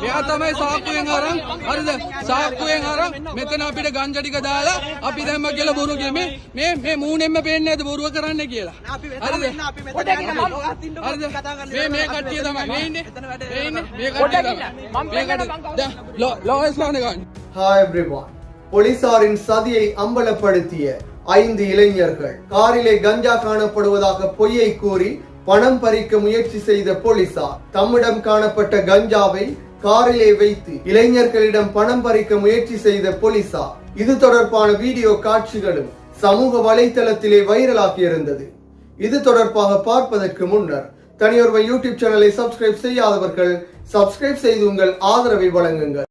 එයා තමයි සාක්කුවෙන් අරන් හරිද සාක්කුවෙන් අරන් මෙතන අපිට ගංජා ටික දාලා අපි දැම්ම කියලා බොරු කිය මේ මේ මේ මූණෙන්ම පේන්නේ නැද්ද බොරුව කරන්න කියලා හරිද හරිද මේ මේ කට්ටිය තමයි මේ ඉන්නේ මේ ඉන්නේ මේ කට්ටිය තමයි මේ කට්ටිය ලෝයස් ලානේ ගන්න ஹாய் எவ்ரிவான் போலீசாரின் சதியை அம்பலப்படுத்திய ஐந்து இளைஞர்கள் காரிலே கஞ்சா காணப்படுவதாக பொய்யை கூறி பணம் பறிக்க முயற்சி செய்த போலீசார் தம்மிடம் காணப்பட்ட கஞ்சாவை காரிலே வைத்து இளைஞர்களிடம் பணம் பறிக்க முயற்சி செய்த போலீசார். இது தொடர்பான வீடியோ காட்சிகளும் சமூக வலைத்தளத்திலே வைரலாகி இருந்தது இது தொடர்பாக பார்ப்பதற்கு முன்னர் தனியொருவன் யூடியூப் சேனலை சப்ஸ்கிரைப் செய்யாதவர்கள் சப்ஸ்கிரைப் செய்து உங்கள் ஆதரவை வழங்குங்கள்.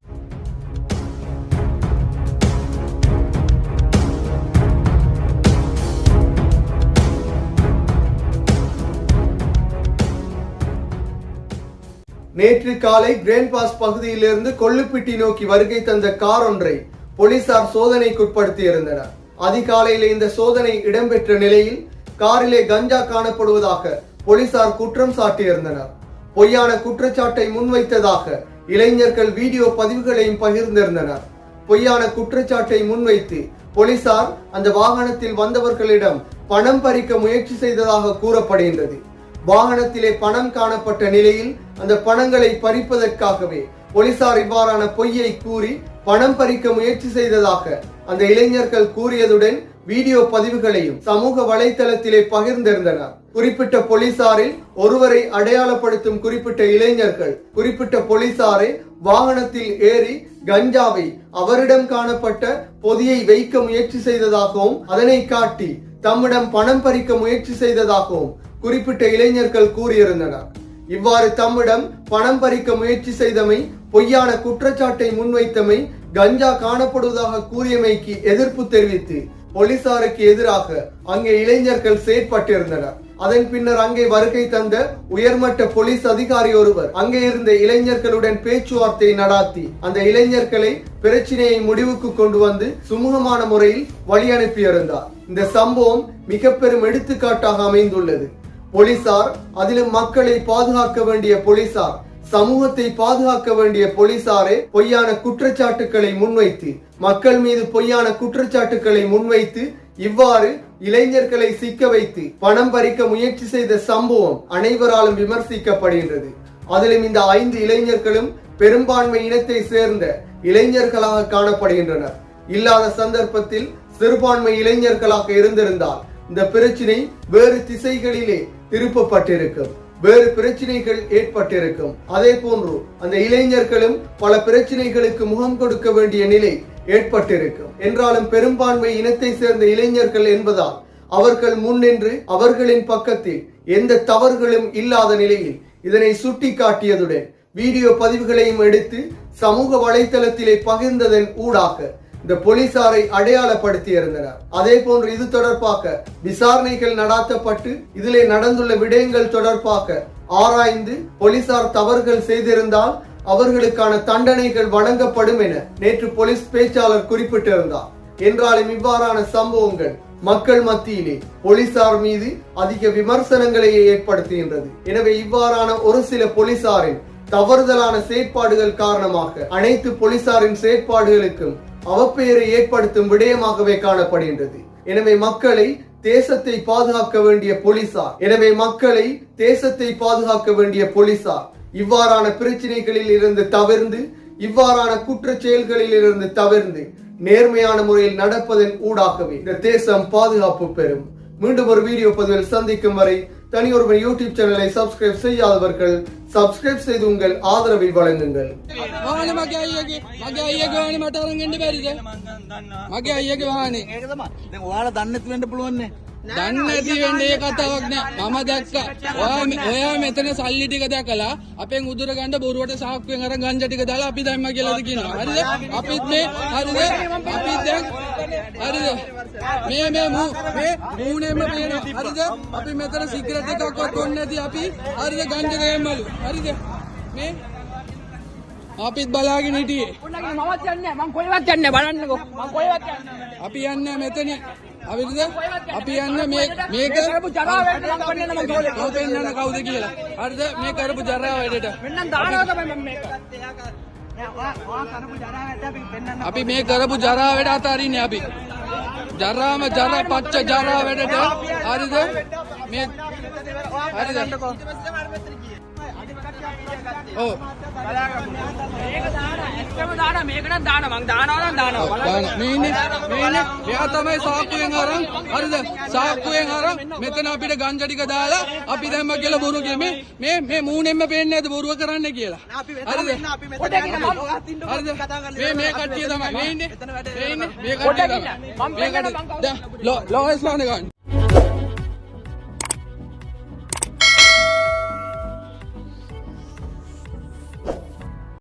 நேற்று காலை கிரேன் பாஸ் பகுதியிலிருந்து கொள்ளுப்பிட்டி நோக்கி வருகை தந்த கார் ஒன்றை போலீசார் சோதனைக்குட்படுத்தியிருந்தனர். அதிகாலையில் இந்த சோதனை இடம்பெற்ற நிலையில் காரிலே கஞ்சா காணப்படுவதாக போலீசார் குற்றம் சாட்டியிருந்தனர். பொய்யான குற்றச்சாட்டை முன்வைத்ததாக இளைஞர்கள் வீடியோ பதிவுகளையும் பகிர்ந்திருந்தனர். பொய்யான குற்றச்சாட்டை முன்வைத்து போலீசார் அந்த வாகனத்தில் வந்தவர்களிடம் பணம் பறிக்க முயற்சி செய்ததாக கூறப்படுகின்றது. வாகனத்திலே பணம் காணப்பட்ட நிலையில் அந்த பணங்களை பறிப்பதற்காகவே போலீசார் இவ்வாறான பொய்யை கூறி பணம் பறிக்க முயற்சி செய்ததாக அந்த இளைஞர்கள் கூறியதுடன் வீடியோ பதிவுகளையும் சமூக வலைதளத்திலே பகிர்ந்திருந்தனர். குறிப்பிட்ட போலீசாரில் ஒருவரை அடையாளப்படுத்தும் குறிப்பிட்ட இளைஞர்கள் குறிப்பிட்ட போலீசாரை வாகனத்தில் ஏறி கஞ்சாவை அவரிடம் காணப்பட்ட பொதியை வைக்க முயற்சி செய்ததாகவும் அதனை காட்டி தம்மிடம் பணம் பறிக்க முயற்சி செய்ததாகவும் குறிப்பிட்ட இளைஞர்கள் கூறியிருந்தனர். இவ்வாறு தம்மிடம் பணம் பறிக்க முயற்சி செய்தமை பொய்யான குற்றச்சாட்டை முன்வைத்தமை கஞ்சா காணப்படுவதாக கூறியமைக்கு எதிர்ப்பு தெரிவித்து போலீசாருக்கு எதிராக அங்கே இளைஞர்கள் செயற்பட்டிருந்தனர். அதன் பின்னர் அங்கே வருகை தந்த உயர்மட்ட போலீஸ் அதிகாரி ஒருவர் அங்கே இருந்த இளைஞர்களுடன் பேச்சுவார்த்தை நடாத்தி அந்த இளைஞர்களை பிரச்சனையை முடிவுக்கு கொண்டு வந்து சுமூகமான முறையில் வழி அனுப்பியிருந்தார் இந்த சம்பவம் மிக பெரும் எடுத்துக்காட்டாக அமைந்துள்ளது. போலீசார் அதிலும் மக்களை பாதுகாக்க வேண்டிய போலீசார் சமூகத்தை பாதுகாக்க வேண்டிய போலீசாரே பொய்யான குற்றச்சாட்டுக்களை முன்வைத்து மக்கள் மீது பொய்யான குற்றச்சாட்டுக்களை முன்வைத்து இவ்வாறு இளைஞர்களை சிக்க வைத்து பணம் பறிக்க முயற்சி செய்த சம்பவம் அனைவராலும் விமர்சிக்கப்படுகின்றது. அதிலும் இந்த ஐந்து இளைஞர்களும் பெரும்பான்மை இனத்தை சேர்ந்த இளைஞர்களாக காணப்படுகின்றனர். இல்லாத சந்தர்ப்பத்தில் சிறுபான்மை இளைஞர்களாக இருந்திருந்தால் இந்த பிரச்சினை வேறு திசைகளிலே திருப்பப்பட்டிருக்கும். வேறு பிரச்சனைகள் ஏற்பட்டிருக்கும். அதே போன்று அந்த இளைஞர்களும் பல பிரச்சனைகளுக்கு முகம் கொடுக்க வேண்டிய நிலை ஏற்பட்டிருக்கும். என்றாலும் பெரும்பான்மை இனத்தை சேர்ந்த இளைஞர்கள் என்பதால் அவர்கள் முன்னின்று அவர்களின் பக்கத்தில் எந்த தவறுகளும் இல்லாத நிலையில் இதனை சுட்டி காட்டியதுடன் வீடியோ பதிவுகளையும் எடுத்து சமூக வலைதளத்திலே பகிர்ந்ததன் ஊடாக இந்த போலீசாரை அடையாளப்படுத்தி இருந்தனர். அதே போன்று இது தொடர்பாக விசாரணைகள் நடாத்தப்பட்டு இதிலே நடந்துள்ள விடயங்கள் தொடர்பாக ஆராய்ந்து போலீசார் தவறுகள் செய்திருந்தால் அவர்களுக்கான தண்டனைகள் வழங்கப்படும் என நேற்று போலீஸ் பேச்சாளர் குறிப்பிட்டிருந்தார். என்றாலும் இவ்வாறான சம்பவங்கள் மக்கள் மத்தியிலே போலீசார் மீது அதிக விமர்சனங்களையே ஏற்படுத்துகின்றது. எனவே இவ்வாறான ஒரு சில போலீசாரின் தவறுதலான செயற்பாடுகள் காரணமாக அனைத்து போலீசாரின் செயற்பாடுகளுக்கும் அவப்பெயரை ஏற்படுத்தும் விடயமாகவே காணப்படுகின்றது. எனவே மக்களை தேசத்தை பாதுகாக்க வேண்டிய போலீசார் எனவே மக்களை தேசத்தை பாதுகாக்க வேண்டிய போலீசார் இவ்வாறான பிரச்சனைகளில் இருந்து தவிர்ந்து இவ்வாறான குற்ற செயல்களில் இருந்து தவிர்ந்து நேர்மையான முறையில் நடப்பதன் ஊடாகவே இந்த தேசம் பாதுகாப்பு பெறும். மீண்டும் ஒரு வீடியோ பதிவில் சந்திக்கும் வரை தனியொருவன் யூடியூப் சேனலை சப்ஸ்கிரைப் செய்யாதவர்கள் சப்ஸ்கிரைப் செய்து உங்கள் ஆதரவை வழங்குங்கள் மகே ஐயக்கு வாணி వాళ్ళ దండెత్తి వెంటప్పుడు అన్నీ දන්නේ නැති වෙන්න කතාවක් නෑ මම දැක්කා. ඔයා ඔයා මෙතන සල්ලි ටික දැකලා අපෙන් උදුර ගන්න බොරුවට සාක්කුවෙන් අරන් ගංජා ටික දාලා අපි දැම්ම කියලාද කියනවා. හරිද? අපිත් මේ හරිද? අපිත් දැන් හරිද? මේ මේ මූ මේ මූණෙම පේනවා. හරිද? අපි මෙතන සිගරට් එකක්වත් බොන්නේ නැති අපි. හරිද? ගංජා ගෑම්මලු හරිද? මේ අපිත් බලාගෙන හිටියේ. මමත් යන්නේ මං කොහෙවත් යන්නේ බලන්නකෝ. මං කොහෙවත් යන්නේ අපි යන්නේ මෙතන හරිද අපි යන්න මේ මේක ඔය පෙන්නන්න කවුද කියලා. හරිද? මේ කරපු ජරා වැඩට. අපි මේ කරපු ජරා වැඩ අතාරින්නේ අපි. ජරාම ජරා පච්ච ජරා වැඩට. හරිද? මේ හරිද ඔව්. මේකට දාන මං දානවා නම් දානවා දාන. මේ ඉන්නේ මේ ඉන්නේ එයා තමයි සාක්කුවෙන් අරන් හරිද සාක්කුවෙන් අරන් මෙතන අපිට ගංජා ටික දාලා අපි දැම්ම කියලා බොරු කිය මේ මේ මූණෙන්ම පේන්නේ නැද්ද බොරුව කරන්න කියලා හරිද හරිද මේ මේ කට්ටිය තමයි මේ ඉන්නේ මේ කට්ටිය තමයි මේ කට්ටිය දැන් ලෝ ලෝස් ලානේ ගන්න